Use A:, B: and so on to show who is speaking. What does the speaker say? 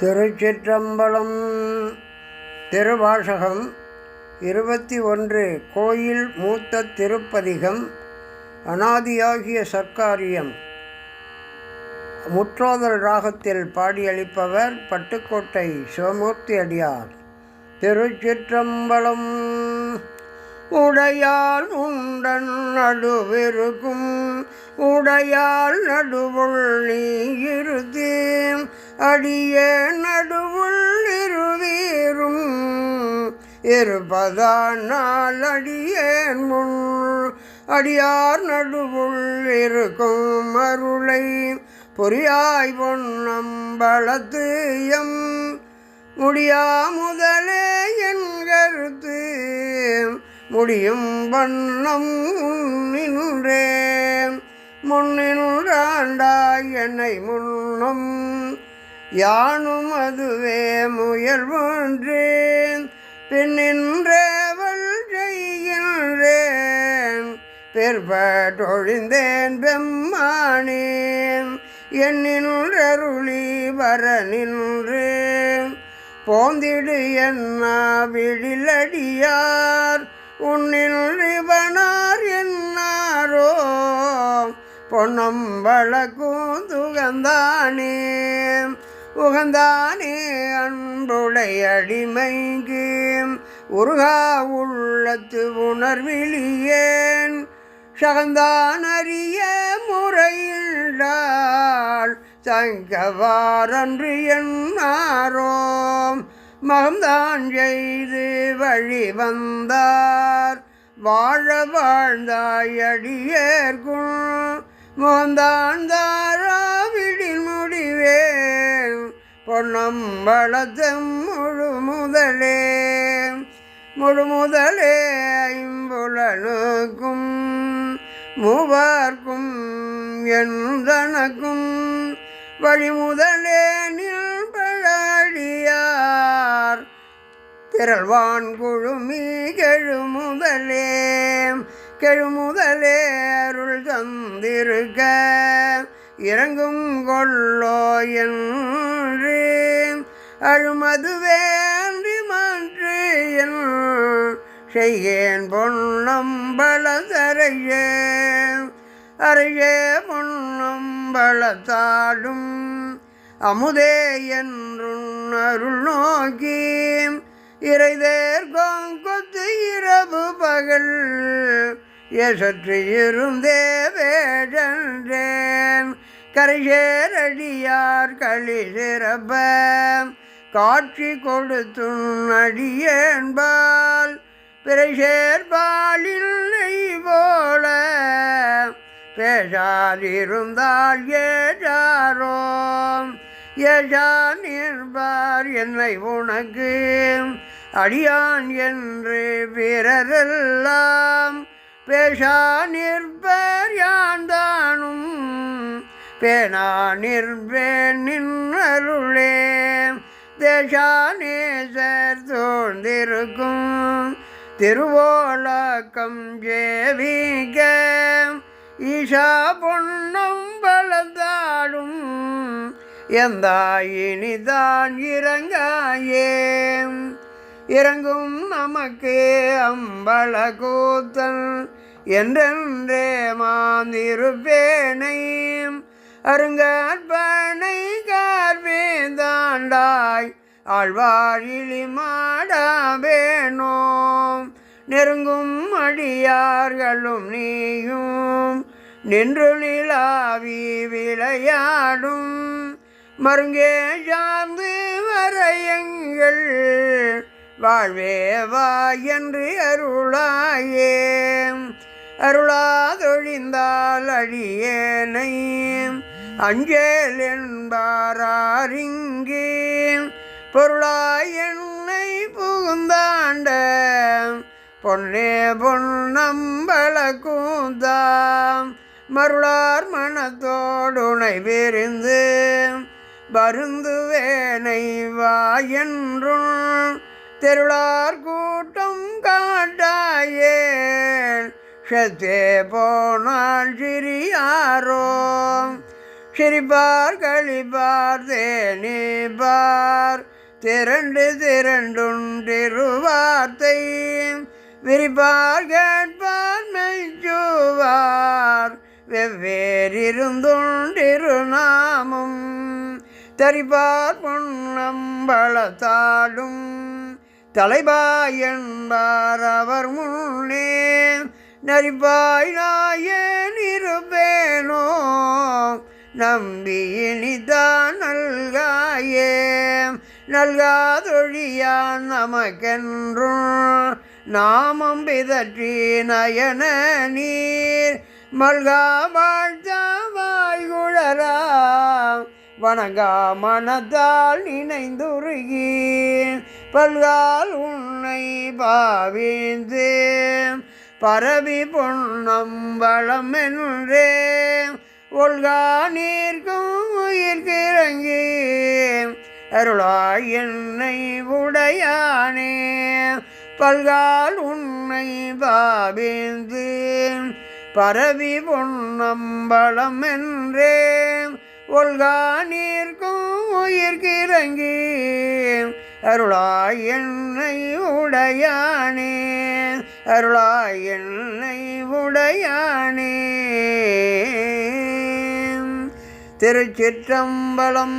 A: திருச்சிற்றம்பலம் திருவாசகம் இருபத்தி ஒன்று கோயில் மூத்த திருப்பதிகம் அனாதியாகிய சர்க்காரியம். முற்றோதல் ராகத்தில் பாடியளிப்பவர் பட்டுக்கோட்டை சிவமூர்த்தி அடியார். திருச்சிற்றம்பலம் உடையால் உண்டன் நடுவிருக்கும் உடையால் நடுவுள் நீ இருத்தேன் அடிய நடுவுள் இருவீரும் இருப்பதானால் அடியேன் முன். அடியார் நடுவுள் இருக்கும் அருளை பொறியாய் பொன்னம்பளத்து எம் முடியா முதலே என் கருத்து முடியும் வண்ணம் முன்னின்றே முன்னின்றாண்டாய் என்னை முன்னும். யானும் அதுவே முயல்வொன்றேன் பின்னின்றவள் செய்கின்றேன் பிற்பட்டொழிந்தேன் பெம்மானேன். என்னின்றருளி வர நின்றேன். போந்திடு என்ன விழிலடியார் உன்னில்வனார் என்னாரோ? பொன்னம்பள கூந்துகந்தானே உகந்தானே அன்புடைய அடிமைக்கு. உருகா உள்ளத்து உணர்விலியேன் சகந்தான் அறிய முறையில்லாள் தங்கவாரன்று என்னாரோம் மகம்தான் செய்து வழி வந்தார். வாழ வாழ்ந்தாய் அடியேற்கும் மோந்தான் முடிவே முடிவேன் முழு முதலே முழு முதலே ஐம்புலனுக்கும் மூவார்க்கும் என்றனக்கும் வழிமுதலே நில்பழாடியார் திரள்வான் குழுமி கெழுமுதலே கெழுமுதலே அருள் தந்திருக்க இறங்கும் கொள்ளோ என்று அழுமதுவே அன்றி மாற்று என் செய்யேன் பொன்னம்பளதரையே அறையே பொன்னம்பளத்தாடும் அமுதே என்றும் அருள் நோக்கி இறைதேர் கொத்து இரவு பகல் எசற்று இருந்தே வேடன்றேன். கரைசேரடியார் களி சிறப்ப காட்சி கொடுத்தும் அடியேன்பால் பிறைசேர்பாலில் நெய் போல பேசாதிருந்தால் ஏஜாரோம் ஏஜா நிற்பார் என்னை உனக்கு. அடியான் என்று பிறரெல்லாம் பேசா நிற்பர் யான் தானும். பேனா நிற்பேன் நின்னருளே. தேசானேசர் தோழ்ந்திருக்கும் திருவோலக்கம் ஜேவிக. ஈஷா பொன்னம் பலந்தாடும் எந்தாயினிதான் இறங்காயே. இறங்கும் நமக்கு அம்பள கூத்தன் என்றென்றே மாந்திருப்பேனையும் அருங்கற்பனை கார்வேந்தாண்டாய். ஆழ்வாழிலி மாடாவேனோம் நெருங்கும் அடியார்களும் நீயும். நின்று நிலாவி விளையாடும். மருங்கே சார்ந்து வரையங்கள். வாழ்வே வா என்று அருளாயே. அருளாதொழிந்தால் அழியேனை அஞ்சேல் என்பாரிங்கே பொருளாய் என்னை புகுந்தாண்ட பொன்னே பொன்னம்பள கூந்தாம் மருளார் மனத்தோடுனை விரிந்து வருந்துவேனை வா என்றும் தெருளார் கூட்டம் காட்டாயே சத்தே போனால் சிறியாரோ சிரிப்பார் கழிப்பார் தேனிபார். திரண்டு திரண்டுண்டிருவார்த்தை. விரிப்பார் கேட்பார் மெய்ச்சுவார் வெவ்வேறிருந்துண்டிரு நாமம் தரிப்பார் பொன்னம்பளத்தாடும் தலைபாய் என்பார் அவர் முன்னே. நரிப்பாய் நாயன் இருப்பேனோ. நம்பி இனிதான் நல்காயே. நல்காதொழியான் நமக்கென்றும் நாமம் பிதற்றி நயன நீர். மல்கா வாழ்த்தாய்குழரா வணங்கா மனத்தால் நினைந்துருகி பல்கால் உன்னை பாவிந்து பரவி பொன்னம்பலம் என்றே ஒல்கா நீர்க்கும் உயிர்கிறங்கி அருளாய் என்னை உடையானே பல்கால் உன்னை பாவிந்து பரவி பொன்னம்பலம் என்றே ஒல்கா நீர்க்கும் உயிர்கிறங்கி அருளாய் என்னை உடையானே அருளாய் என்னை உடையானே. திருச்சிற்றம்பலம்.